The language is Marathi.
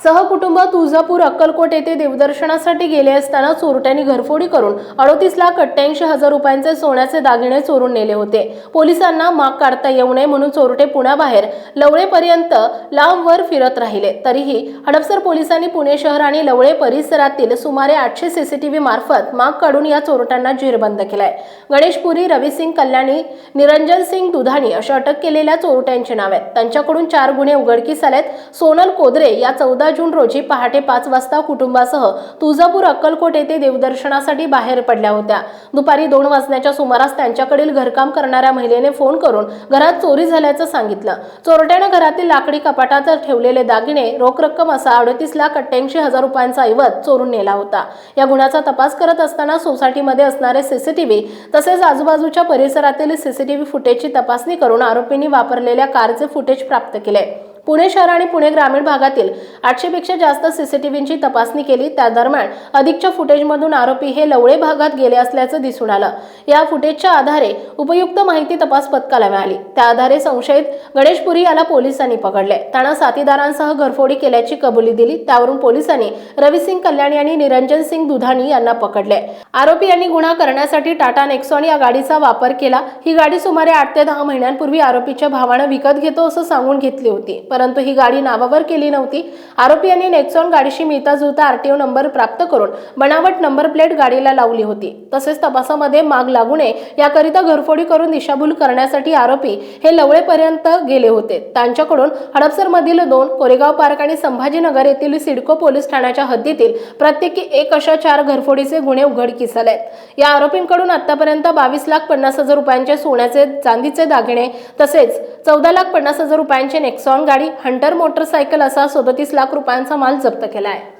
सहकुटुंब तुळजापूर अक्कलकोट येथे देवदर्शनासाठी गेले असताना चोरट्यांनी घरफोडी करून अडोतीस लाख अठ्ठ्याऐंशी हजार रुपयांचे सोन्याचे दागिने चोरून नेले होते. पोलिसांना माग काढता येऊ नये म्हणून चोरटे पुण्याबाहेर लवळेपर्यंत लांबवर फिरत राहिले. तरीही हडपसर पोलिसांनी पुणे शहर आणि लवळे परिसरातील सुमारे आठशे सीसीटीव्ही मार्फत माग काढून या चोरट्यांना जेरबंद केलाय. गणेशपुरी रविसिंग कल्याणी निरंजन सिंग दुधाणी अशा अटक केलेल्या चोरट्यांची नाव आहेत. त्यांच्याकडून चार गुन्हे उघडकीस आलेत. सोनल कोदरे या चौदा जून रोजी पहाटे पाच वाजता कुटुंबासह तुळजापूर अक्कलकोट येथे देवदर्शनासाठी बाहेर पडल्या होत्या. दुपारी दोन वाजण्याच्या सुमारास त्यांच्याकडील घरकाम करणाऱ्या महिलेने फोन करून घरात चोरी झाल्याचं सांगितलं. चोरट्याने घरातील लाकडी कपाटात ठेवलेले दागिने रोख रक्कम असा अडतीस लाख अठ्ठ्याऐंशी हजार रुपयांचा ऐवज चोरून नेला होता. या गुन्ह्याचा तपास करत असताना सोसायटीमध्ये असणारे सीसीटीव्ही तसेच आजूबाजूच्या परिसरातील सीसीटीव्ही फुटेजची तपासणी करून आरोपींनी वापरलेल्या कारचे फुटेज प्राप्त केले. पुणे शहर आणि पुणे ग्रामीण भागातील आठशेपेक्षा जास्त सीसीटीव्हीची तपासणी केली. त्या दरम्यान अधिकच्या फुटेजमधून आरोपी हे लवळे भागात गेले असल्याचं दिसून आलं. या फुटेजच्या आधारे उपयुक्त माहिती तपास पथकाला मिळाली. त्या आधारे संशयित गणेशपुरी याला पोलिसांनी पकडले. त्यानं साथीदारांसह घरफोडी केल्याची कबुली दिली. त्यावरून पोलिसांनी रविसिंग कल्याणी आणि निरंजन सिंग दुधानी यांना पकडले. आरोपी यांनी गुन्हा करण्यासाठी टाटा नेक्सॉन या गाडीचा वापर केला. ही गाडी सुमारे आठ ते दहा महिन्यांपूर्वी आरोपीच्या भावानं विकत घेतो असं सांगून घेतली होती. परंतु ही गाडी नावावर केली नव्हती. आरोपी यांनी नेक्सॉन गाडीशी मिळता जुळता आरटीओ नंबर प्राप्त करून बनावट नंबर प्लेट गाडीला लावली होती. तसेच तपासामध्ये माग लागू नये याकरिता घरफोडी करून दिशाभूल करण्यासाठी आरोपी हे लवळेपर्यंत गेले होते. त्यांच्याकडून हडपसरमधील दोन कोरेगाव पार्क आणि संभाजीनगर येथील सिडको पोलीस ठाण्याच्या हद्दीतील प्रत्येकी एक अशा चार घरफोडीचे गुन्हे उघडकीस आले आहेत या आरोपींकडून आतापर्यंत बावीस लाख पन्नास हजार रुपयांचे सोन्याचे चांदीचे दागिने तसेच चौदा लाख पन्नास हजार रुपयांचे नेक्सॉन गाडी हंटर मोटरसायकल असा सदतीस लाख रुपयांचा माल जप्त केला आहे